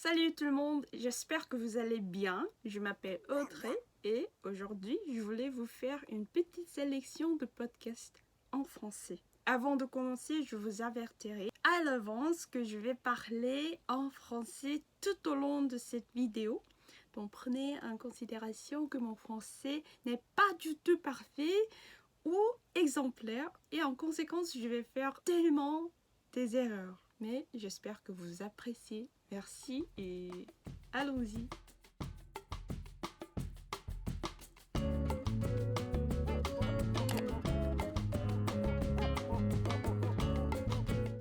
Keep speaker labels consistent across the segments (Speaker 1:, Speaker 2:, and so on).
Speaker 1: Salut tout le monde, j'espère que vous allez bien. Je m'appelle Audrey et aujourd'hui je voulais vous faire une petite sélection de podcasts en français. Avant de commencer, je vous avertirai à l'avance que je vais parler en français tout au long de cette vidéo. Donc prenez en considération que mon français n'est pas du tout parfait ou exemplaire et en conséquence je vais faire tellement des erreurs. Mais j'espère que vous appréciez. Merci et allons-y.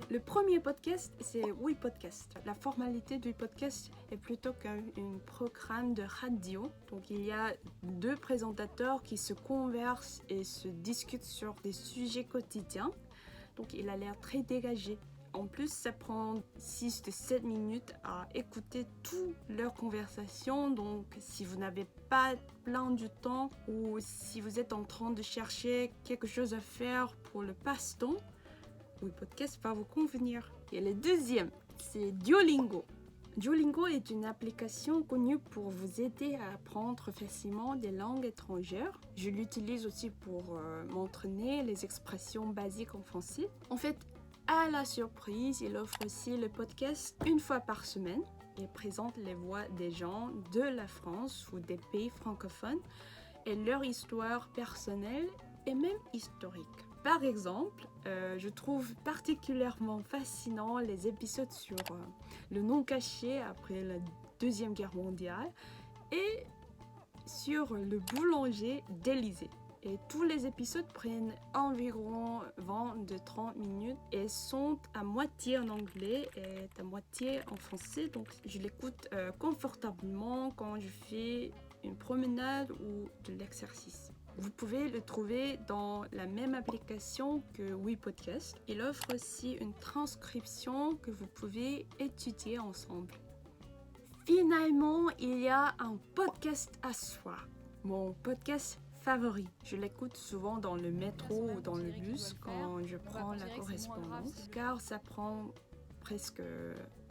Speaker 1: Le premier podcast, c'est Oui Podcast. La formalité du podcast est plutôt qu'un programme de radio. Donc il y a deux présentateurs qui se conversent et se discutent sur des sujets quotidiens. Donc il a l'air très dégagé. En plus, ça prend 6 de 7 minutes à écouter toute leur conversation. Donc, si vous n'avez pas plein du temps ou si vous êtes en train de chercher quelque chose à faire pour le passe-temps, le podcast va vous convenir. Et le deuxième, c'est Duolingo. Duolingo est une application connue pour vous aider à apprendre facilement des langues étrangères. Je l'utilise aussi pour euh, m'entraîner les expressions basiques en français. En fait, à la surprise, il offre aussi le podcast une fois par semaine. Il présente les voix des gens de la France ou des pays francophones et leur histoire personnelle et même historique. Par exemple, euh, je trouve particulièrement fascinant les épisodes sur euh, le nom caché après la Deuxième Guerre mondiale et sur le boulanger d'Élysée. Tous les épisodes prennent environ 20 de 30 minutes et sont à moitié en anglais et à moitié en français. Donc je l'écoute euh, confortablement quand je fais une promenade ou de l'exercice. Vous pouvez le trouver dans la même application que WePodcast. Il offre aussi une transcription que vous pouvez étudier ensemble. Finalement, il y a un podcast à soi. Mon podcast favori. Je l'écoute souvent dans le métro ou dans le bus quand je prends la correspondance, car ça prend presque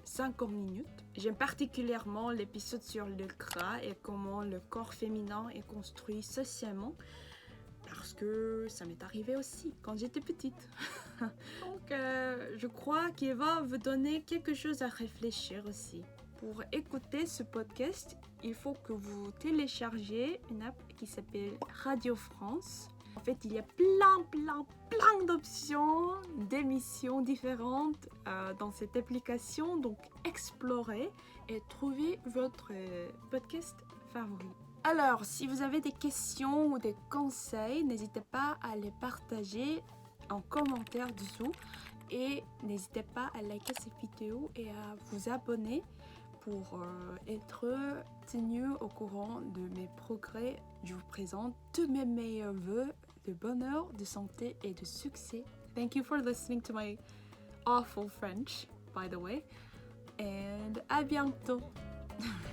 Speaker 1: 50 minutes. J'aime particulièrement l'épisode sur le gras et comment le corps féminin est construit socialement. Parce que ça m'est arrivé aussi quand j'étais petite. Donc euh, je crois qu'il va vous donner quelque chose à réfléchir aussi. Pour écouter ce podcast, il faut que vous téléchargez une app qui s'appelle Radio France. En fait, il y a plein, plein, plein d'options, d'émissions différentes euh, dans cette application. Donc, explorez et trouvez votre euh, podcast favori. Alors, si vous avez des questions ou des conseils, n'hésitez pas à les partager en commentaire dessous. Et n'hésitez pas à liker cette vidéo et à vous abonner pour euh, être tenu au courant de mes progrès. Je vous présente tous mes meilleurs voeux de bonheur, de santé et de succès. Thank you for listening to my awful French, by the way. And à bientôt.